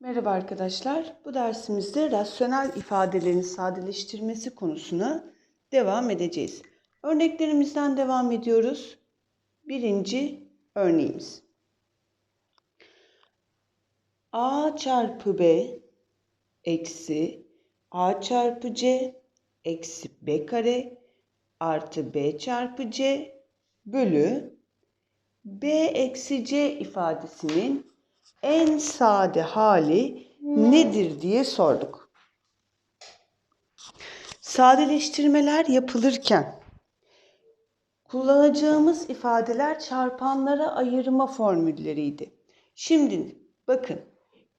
Merhaba arkadaşlar. Bu dersimizde rasyonel ifadelerin sadeleştirmesi konusuna devam edeceğiz. Örneklerimizden devam ediyoruz. Birinci örneğimiz. a çarpı b eksi a çarpı c eksi b kare artı b çarpı c bölü b eksi c ifadesinin en sade hali nedir diye sorduk. Sadeleştirmeler yapılırken kullanacağımız ifadeler çarpanlara ayırma formülleriydi. Şimdi bakın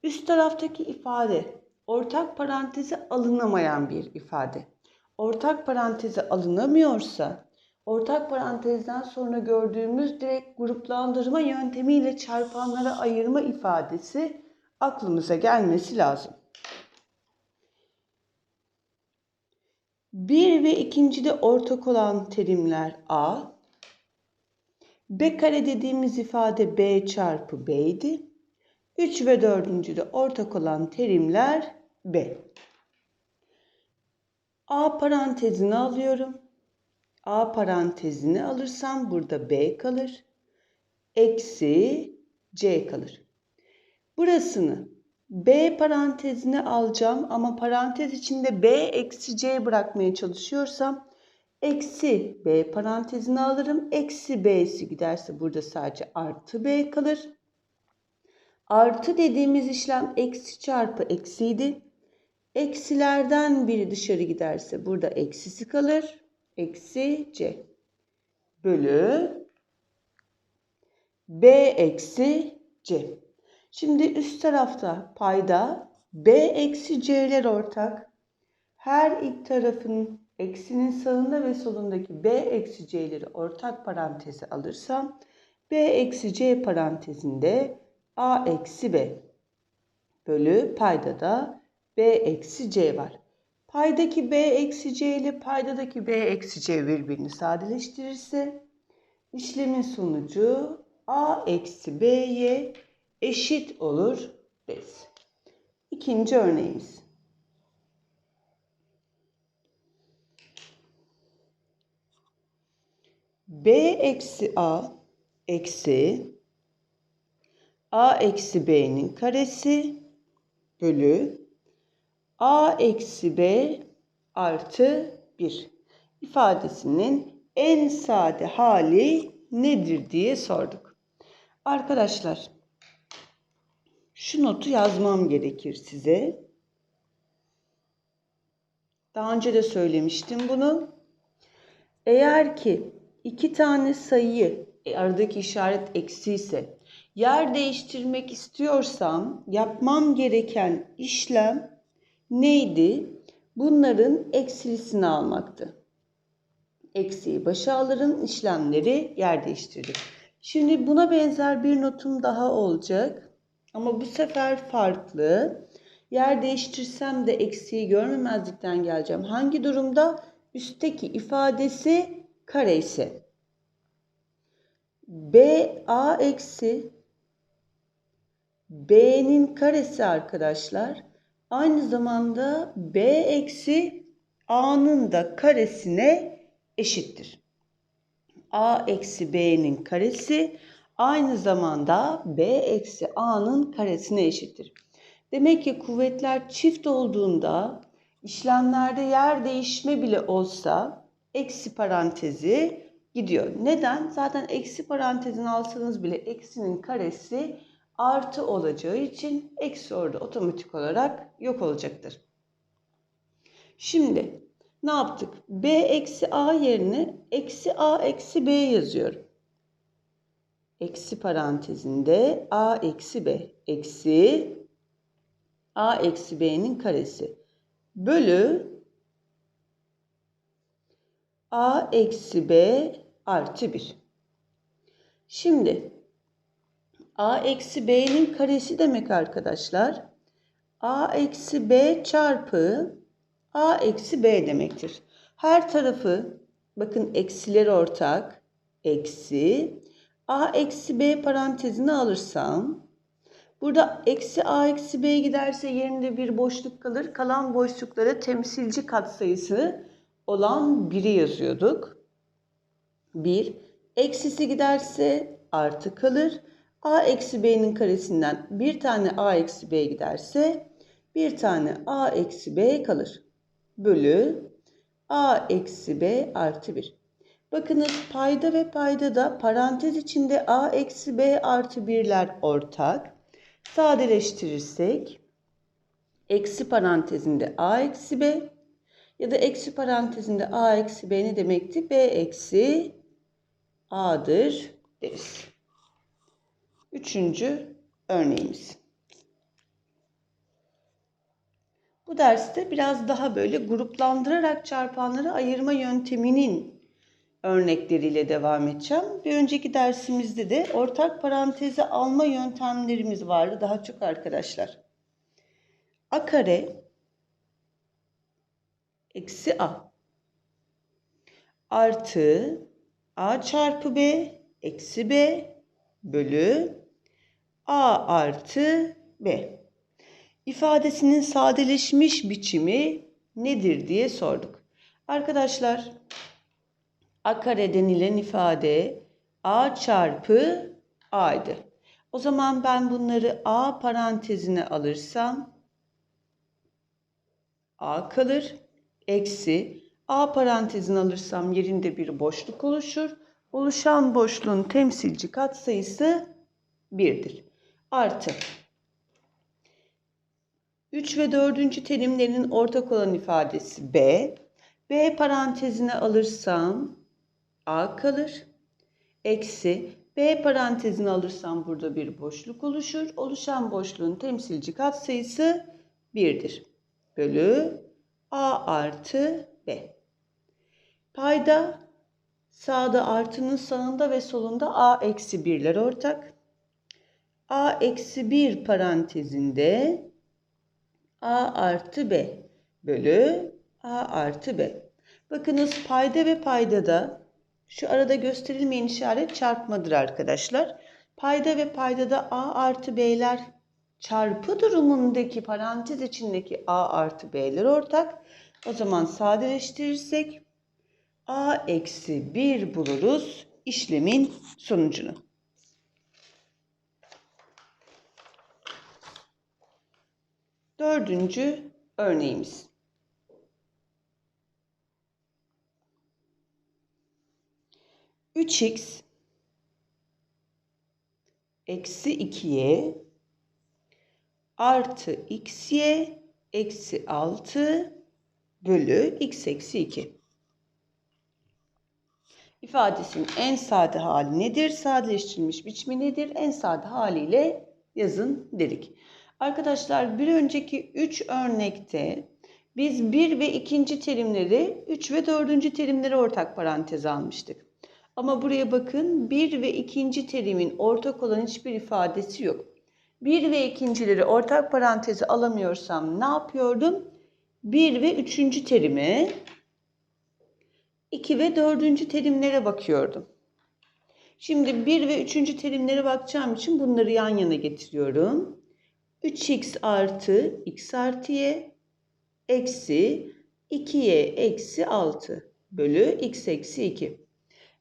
üst taraftaki ifade ortak paranteze alınamayan bir ifade. Ortak paranteze alınamıyorsa ortak parantezden sonra gördüğümüz direkt gruplandırma yöntemiyle çarpanlara ayırma ifadesi aklımıza gelmesi lazım. Bir ve ikincide ortak olan terimler A. B kare dediğimiz ifade B çarpı B idi. 3 ve dördüncüde ortak olan terimler B. A parantezini alıyorum. A parantezini alırsam burada B kalır. Eksi C kalır. Burasını B parantezine alacağım ama parantez içinde B eksi C bırakmaya çalışıyorsam eksi B parantezine alırım. Eksi B'si giderse burada sadece artı B kalır. Artı dediğimiz işlem eksi çarpı eksiydi. Eksilerden biri dışarı giderse burada eksisi kalır eksi c bölü b eksi c. Şimdi üst tarafta payda b eksi c'ler ortak. Her ilk tarafın eksinin sağında ve solundaki b eksi c'leri ortak paranteze alırsam b eksi c parantezinde a eksi b bölü payda da b eksi c var. Paydaki b eksi c ile paydadaki b eksi c birbirini sadeleştirirse işlemin sonucu a eksi b'ye eşit olur deriz. İkinci örneğimiz. b eksi a eksi a eksi b'nin karesi bölü a eksi b artı 1 ifadesinin en sade hali nedir diye sorduk. Arkadaşlar şu notu yazmam gerekir size. Daha önce de söylemiştim bunu. Eğer ki iki tane sayıyı e, aradaki işaret eksi ise yer değiştirmek istiyorsam yapmam gereken işlem neydi? Bunların eksilisini almaktı. Eksiği başa alırım, işlemleri yer değiştirdik. Şimdi buna benzer bir notum daha olacak. Ama bu sefer farklı. Yer değiştirsem de eksiği görmemezlikten geleceğim. Hangi durumda? Üstteki ifadesi kare ise. B a eksi b'nin karesi arkadaşlar aynı zamanda b eksi a'nın da karesine eşittir. a eksi b'nin karesi aynı zamanda b eksi a'nın karesine eşittir. Demek ki kuvvetler çift olduğunda işlemlerde yer değişme bile olsa eksi parantezi gidiyor. Neden? Zaten eksi parantezini alsanız bile eksinin karesi artı olacağı için eksi orada otomatik olarak yok olacaktır. Şimdi ne yaptık? B eksi A yerine eksi A eksi B yazıyorum. Eksi parantezinde A eksi B eksi A eksi B'nin karesi bölü A eksi B artı 1. Şimdi a eksi b'nin karesi demek arkadaşlar. a eksi b çarpı a eksi b demektir. Her tarafı bakın eksiler ortak. Eksi a eksi b parantezini alırsam Burada eksi a eksi b giderse yerinde bir boşluk kalır. Kalan boşluklara temsilci katsayısı olan 1'i yazıyorduk. 1. Eksisi giderse artı kalır. A eksi b'nin karesinden bir tane a eksi b giderse bir tane a eksi b kalır. Bölü a eksi b artı 1. Bakınız payda ve payda da parantez içinde a eksi b artı 1'ler ortak. Sadeleştirirsek eksi parantezinde a eksi b ya da eksi parantezinde a eksi b ne demekti? b eksi a'dır deriz. Üçüncü örneğimiz. Bu derste biraz daha böyle gruplandırarak çarpanları ayırma yönteminin örnekleriyle devam edeceğim. Bir önceki dersimizde de ortak paranteze alma yöntemlerimiz vardı daha çok arkadaşlar. A kare eksi A artı A çarpı B eksi B bölü A artı B ifadesinin sadeleşmiş biçimi nedir diye sorduk. Arkadaşlar a kare denilen ifade a çarpı a'ydı. O zaman ben bunları a parantezine alırsam a kalır. Eksi a parantezine alırsam yerinde bir boşluk oluşur. Oluşan boşluğun temsilci katsayısı 1'dir. Artı 3 ve 4. terimlerin ortak olan ifadesi b. b parantezine alırsam a kalır. Eksi b parantezini alırsam burada bir boşluk oluşur. Oluşan boşluğun temsilci katsayısı 1'dir. Bölü a artı b. Payda sağda artının sağında ve solunda a eksi 1'ler ortak. a eksi 1 parantezinde a artı b bölü a artı b. Bakınız payda ve paydada şu arada gösterilmeyen işaret çarpmadır arkadaşlar. Payda ve paydada a artı b'ler çarpı durumundaki parantez içindeki a artı b'ler ortak. O zaman sadeleştirirsek a eksi 1 buluruz işlemin sonucunu. Dördüncü örneğimiz. Üç x eksi 2y artı xy eksi 6 bölü x eksi 2. İfadesinin en sade hali nedir? Sadeleştirilmiş biçimi nedir? En sade haliyle yazın dedik. Arkadaşlar bir önceki 3 örnekte biz 1 ve 2. terimleri 3 ve 4. terimleri ortak paranteze almıştık. Ama buraya bakın 1 ve 2. terimin ortak olan hiçbir ifadesi yok. 1 ve 2.leri ortak paranteze alamıyorsam ne yapıyordum? 1 ve 3. terime 2 ve 4. terimlere bakıyordum. Şimdi 1 ve 3. terimlere bakacağım için bunları yan yana getiriyorum. 3x artı x artı y eksi 2y eksi 6 bölü x eksi 2.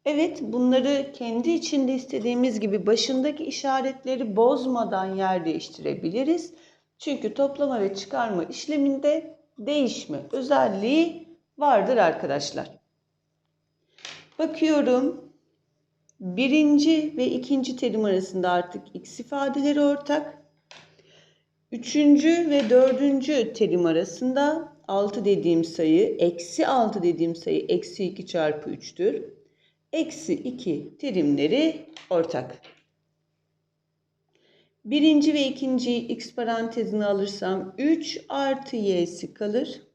Evet bunları kendi içinde istediğimiz gibi başındaki işaretleri bozmadan yer değiştirebiliriz. Çünkü toplama ve çıkarma işleminde değişme özelliği vardır arkadaşlar. Bakıyorum birinci ve ikinci terim arasında artık x ifadeleri ortak. Üçüncü ve dördüncü terim arasında 6 dediğim sayı, eksi 6 dediğim sayı eksi 2 çarpı 3'tür. Eksi 2 terimleri ortak. Birinci ve ikinci x parantezini alırsam 3 artı y'si kalır.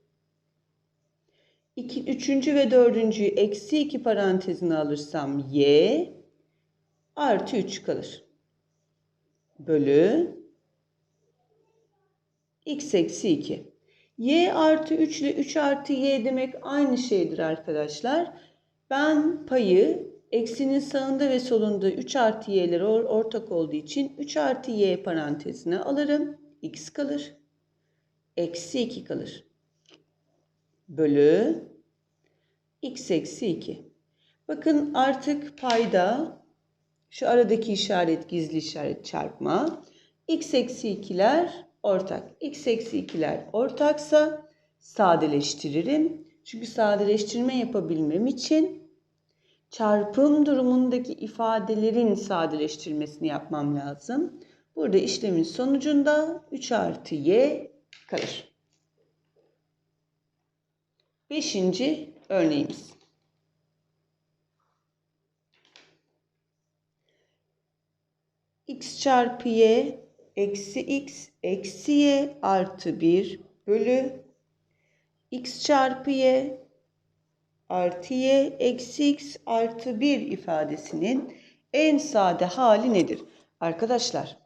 İki, üçüncü ve dördüncü eksi 2 parantezini alırsam y artı 3 kalır. Bölü x eksi 2. y artı 3 ile 3 artı y demek aynı şeydir arkadaşlar. Ben payı Eksinin sağında ve solunda 3 artı y'ler or- ortak olduğu için 3 artı y parantezine alırım. x kalır. Eksi 2 kalır. Bölü x eksi 2. Bakın artık payda şu aradaki işaret gizli işaret çarpma. x eksi 2'ler ortak. x eksi 2'ler ortaksa sadeleştiririm. Çünkü sadeleştirme yapabilmem için çarpım durumundaki ifadelerin sadeleştirmesini yapmam lazım. Burada işlemin sonucunda 3 artı y kalır. Beşinci örneğimiz. x çarpı y eksi x eksi y artı 1 bölü x çarpı y artı y eksi x artı 1 ifadesinin en sade hali nedir? Arkadaşlar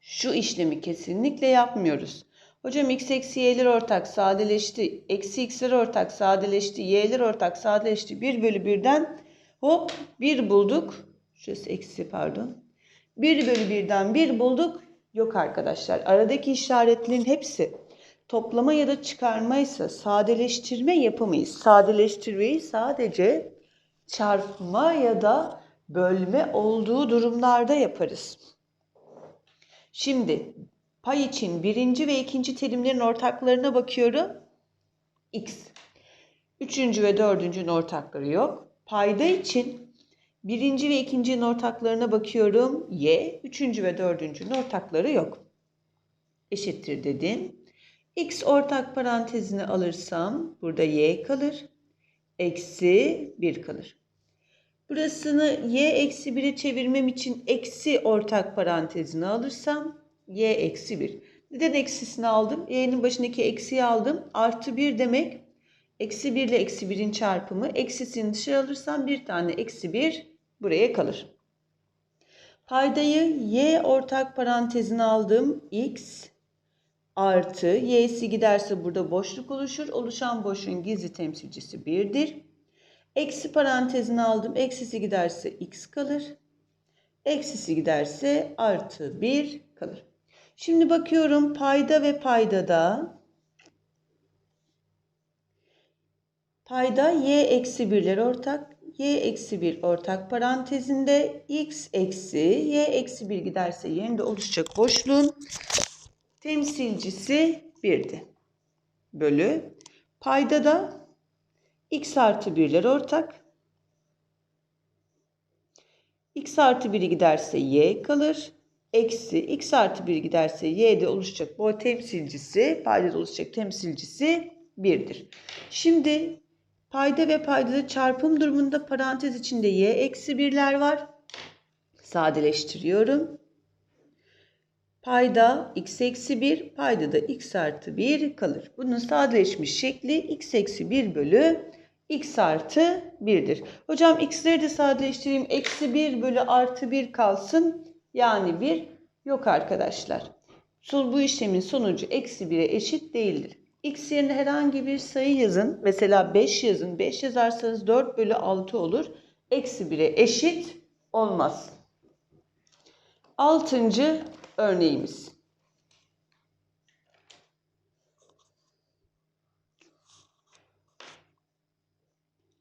şu işlemi kesinlikle yapmıyoruz. Hocam x eksi y'ler ortak sadeleşti. Eksi x'ler ortak sadeleşti. Y'ler ortak sadeleşti. 1 bölü 1'den hop 1 bulduk. Şurası eksi pardon. 1 bölü 1'den 1 bulduk. Yok arkadaşlar. Aradaki işaretlerin hepsi toplama ya da çıkarma ise sadeleştirme yapamayız. Sadeleştirmeyi sadece çarpma ya da bölme olduğu durumlarda yaparız. Şimdi pay için birinci ve ikinci terimlerin ortaklarına bakıyorum. X. Üçüncü ve dördüncünün ortakları yok. Payda için birinci ve ikincinin ortaklarına bakıyorum. Y. Üçüncü ve dördüncünün ortakları yok. Eşittir dedim. X ortak parantezini alırsam burada Y kalır. Eksi 1 kalır. Burasını y eksi 1'e çevirmem için eksi ortak parantezini alırsam y eksi 1. Neden eksisini aldım? y'nin başındaki eksiyi aldım. Artı 1 demek eksi 1 ile eksi 1'in çarpımı. Eksisini dışarı alırsam bir tane eksi 1 buraya kalır. Paydayı y ortak parantezine aldım. x artı y'si giderse burada boşluk oluşur. Oluşan boşluğun gizli temsilcisi 1'dir. Eksi parantezini aldım. Eksisi giderse x kalır. Eksisi giderse artı 1 kalır. Şimdi bakıyorum payda ve paydada payda y eksi 1'ler ortak. y eksi 1 ortak parantezinde x eksi y eksi 1 giderse yerinde oluşacak boşluğun temsilcisi 1'di. Bölü payda da x artı 1'ler ortak. x artı 1'i giderse y kalır. Eksi x artı 1 giderse y'de oluşacak bu temsilcisi, paydada oluşacak temsilcisi 1'dir. Şimdi payda ve paydada çarpım durumunda parantez içinde y eksi 1'ler var. Sadeleştiriyorum. Payda x eksi 1, payda da x artı 1 kalır. Bunun sadeleşmiş şekli x eksi 1 bölü x artı 1'dir. Hocam x'leri de sadeleştireyim. Eksi 1 bölü artı 1 kalsın. Yani 1 yok arkadaşlar. Bu işlemin sonucu eksi 1'e eşit değildir. X yerine herhangi bir sayı yazın. Mesela 5 yazın. 5 yazarsanız 4 bölü 6 olur. Eksi 1'e eşit olmaz. Altıncı örneğimiz.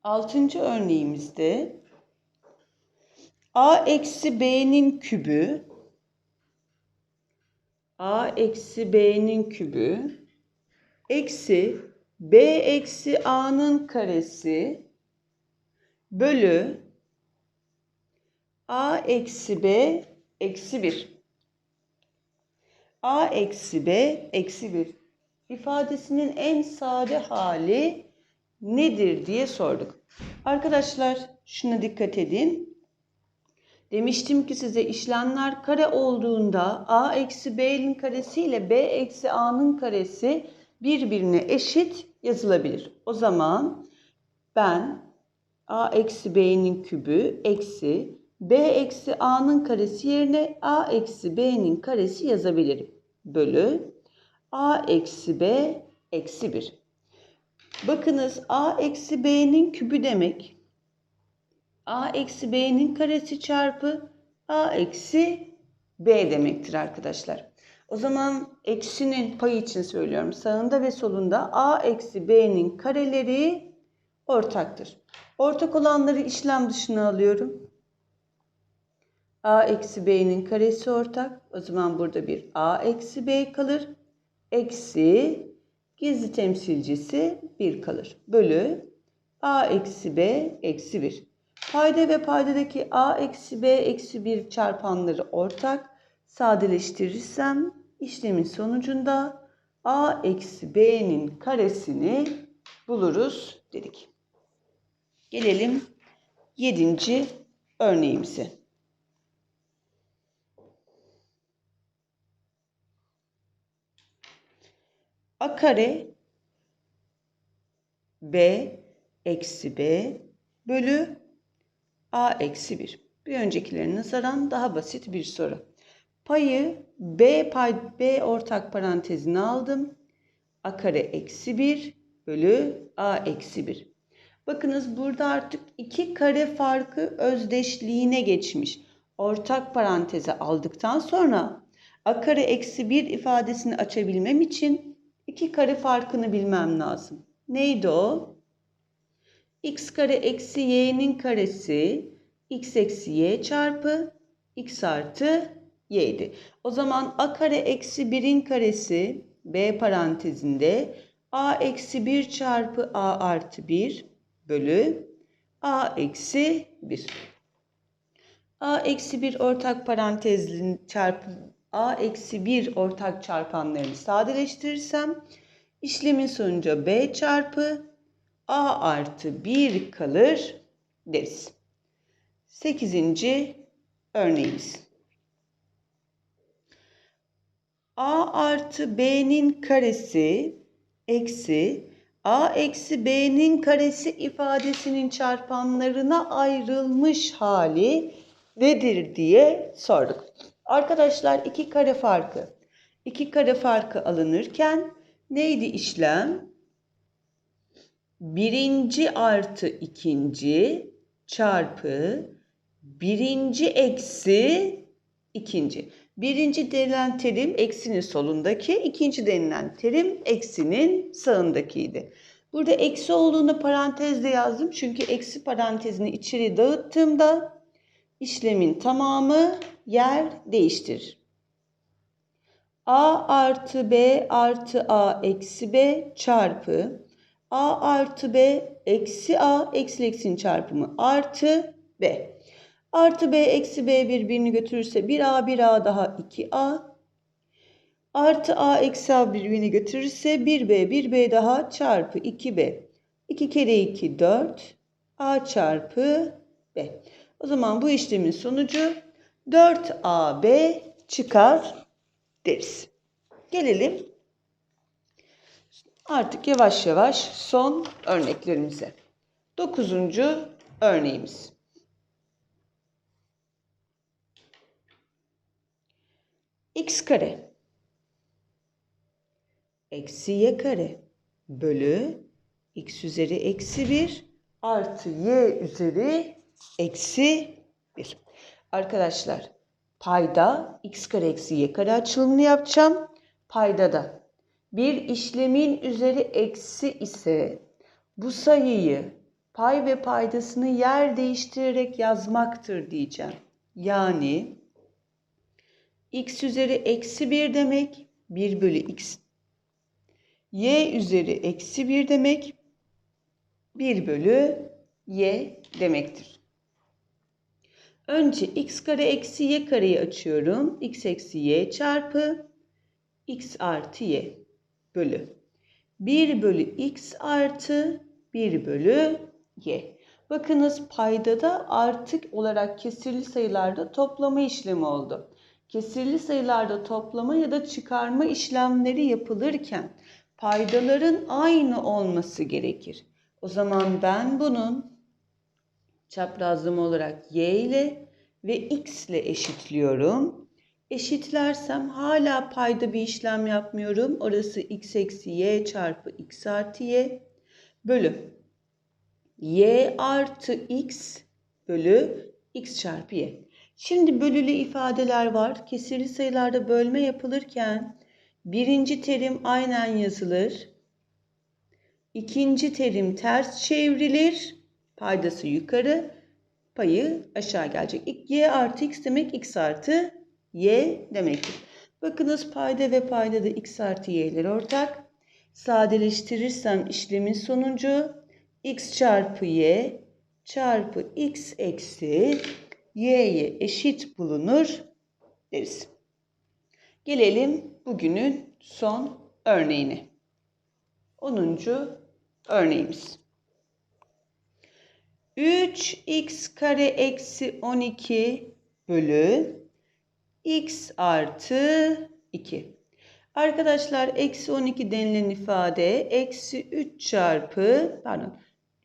Altıncı örneğimizde a eksi b'nin kübü a eksi b'nin kübü eksi b eksi a'nın karesi bölü a eksi b eksi 1 a eksi b eksi 1 ifadesinin en sade hali nedir diye sorduk. Arkadaşlar şuna dikkat edin. Demiştim ki size işlemler kare olduğunda a eksi b'nin karesi ile b eksi a'nın karesi birbirine eşit yazılabilir. O zaman ben a eksi b'nin kübü eksi b eksi a'nın karesi yerine a eksi b'nin karesi yazabilirim. Bölü a eksi b eksi 1. Bakınız a eksi b'nin kübü demek a eksi b'nin karesi çarpı a eksi b demektir arkadaşlar. O zaman eksinin payı için söylüyorum. Sağında ve solunda a eksi b'nin kareleri ortaktır. Ortak olanları işlem dışına alıyorum. a eksi b'nin karesi ortak. O zaman burada bir a eksi b kalır. Eksi gizli temsilcisi 1 kalır. Bölü a eksi b eksi 1. Payda ve paydadaki a eksi b eksi 1 çarpanları ortak. Sadeleştirirsem işlemin sonucunda a eksi b'nin karesini buluruz dedik. Gelelim yedinci örneğimize. a kare b eksi b bölü a eksi 1. Bir öncekilerine nazaran daha basit bir soru. Payı b pay b ortak parantezine aldım. a kare eksi 1 bölü a eksi 1. Bakınız burada artık iki kare farkı özdeşliğine geçmiş. Ortak paranteze aldıktan sonra a kare eksi 1 ifadesini açabilmem için iki kare farkını bilmem lazım. Neydi o? X kare eksi y'nin karesi x eksi y çarpı x artı y'di. O zaman a kare eksi 1'in karesi b parantezinde a eksi 1 çarpı a artı 1 bölü a eksi 1. a eksi 1 ortak parantezin çarpı a eksi 1 ortak çarpanlarını sadeleştirirsem işlemin sonucu b çarpı a artı 1 kalır deriz. Sekizinci örneğimiz. a artı b'nin karesi eksi a eksi b'nin karesi ifadesinin çarpanlarına ayrılmış hali nedir diye sorduk. Arkadaşlar iki kare farkı. iki kare farkı alınırken neydi işlem? Birinci artı ikinci çarpı birinci eksi ikinci. Birinci denilen terim eksinin solundaki, ikinci denilen terim eksinin sağındakiydi. Burada eksi olduğunu parantezde yazdım. Çünkü eksi parantezini içeri dağıttığımda işlemin tamamı yer değiştirir. A artı B artı A eksi B çarpı A artı B eksi A eksi eksinin çarpımı artı B. Artı B eksi B birbirini götürürse 1A 1A daha 2A. Artı A eksi A birbirini götürürse 1B 1B daha çarpı 2B. 2 kere 2 4. A çarpı B. O zaman bu işlemin sonucu 4AB çıkar deriz. Gelelim artık yavaş yavaş son örneklerimize. Dokuzuncu örneğimiz. x kare eksi y kare bölü x üzeri eksi 1 artı y üzeri eksi 1. Arkadaşlar payda x kare eksi y kare açılımını yapacağım. Payda da bir işlemin üzeri eksi ise bu sayıyı pay ve paydasını yer değiştirerek yazmaktır diyeceğim. Yani x üzeri eksi 1 demek 1 bölü x. y üzeri eksi 1 demek 1 bölü y demektir. Önce x kare eksi y kareyi açıyorum. x eksi y çarpı x artı y bölü. 1 bölü x artı 1 bölü y. Bakınız payda da artık olarak kesirli sayılarda toplama işlemi oldu. Kesirli sayılarda toplama ya da çıkarma işlemleri yapılırken paydaların aynı olması gerekir. O zaman ben bunun çaprazlama olarak y ile ve x ile eşitliyorum. Eşitlersem hala payda bir işlem yapmıyorum. Orası x eksi y çarpı x artı y bölü y artı x bölü x çarpı y. Şimdi bölülü ifadeler var. Kesirli sayılarda bölme yapılırken birinci terim aynen yazılır. İkinci terim ters çevrilir. Paydası yukarı, payı aşağı gelecek. Y artı X demek X artı Y demektir. Bakınız payda ve payda da X artı Y'ler ortak. Sadeleştirirsem işlemin sonucu X çarpı Y çarpı X eksi Y'ye eşit bulunur deriz. Gelelim bugünün son örneğine. 10. örneğimiz. 3x kare eksi 12 bölü x artı 2. Arkadaşlar eksi 12 denilen ifade eksi 3 çarpı pardon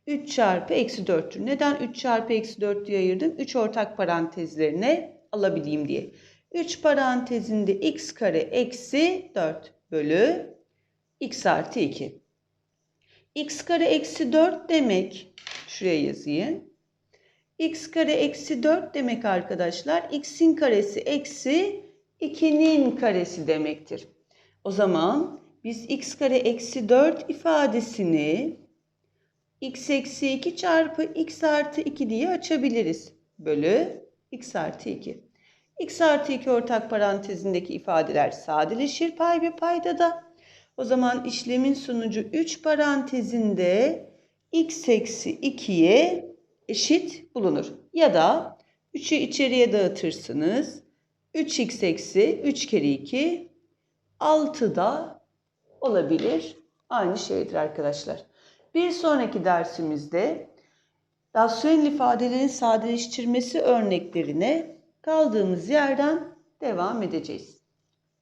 3 çarpı eksi 4'tür. Neden 3 çarpı eksi 4 diye ayırdım? 3 ortak parantezlerine alabileyim diye. 3 parantezinde x kare eksi 4 bölü x artı 2. x kare eksi 4 demek Şuraya yazayım. X kare eksi 4 demek arkadaşlar. x'in karesi eksi 2'nin karesi demektir. O zaman biz x kare eksi 4 ifadesini x eksi 2 çarpı x artı 2 diye açabiliriz. Bölü x artı 2. x artı 2 ortak parantezindeki ifadeler sadeleşir pay ve payda da. O zaman işlemin sonucu 3 parantezinde x eksi 2'ye eşit bulunur. Ya da 3'ü içeriye dağıtırsınız. 3x eksi 3 kere 2 6 da olabilir. Aynı şeydir arkadaşlar. Bir sonraki dersimizde rasyonel ifadelerin sadeleştirmesi örneklerine kaldığımız yerden devam edeceğiz.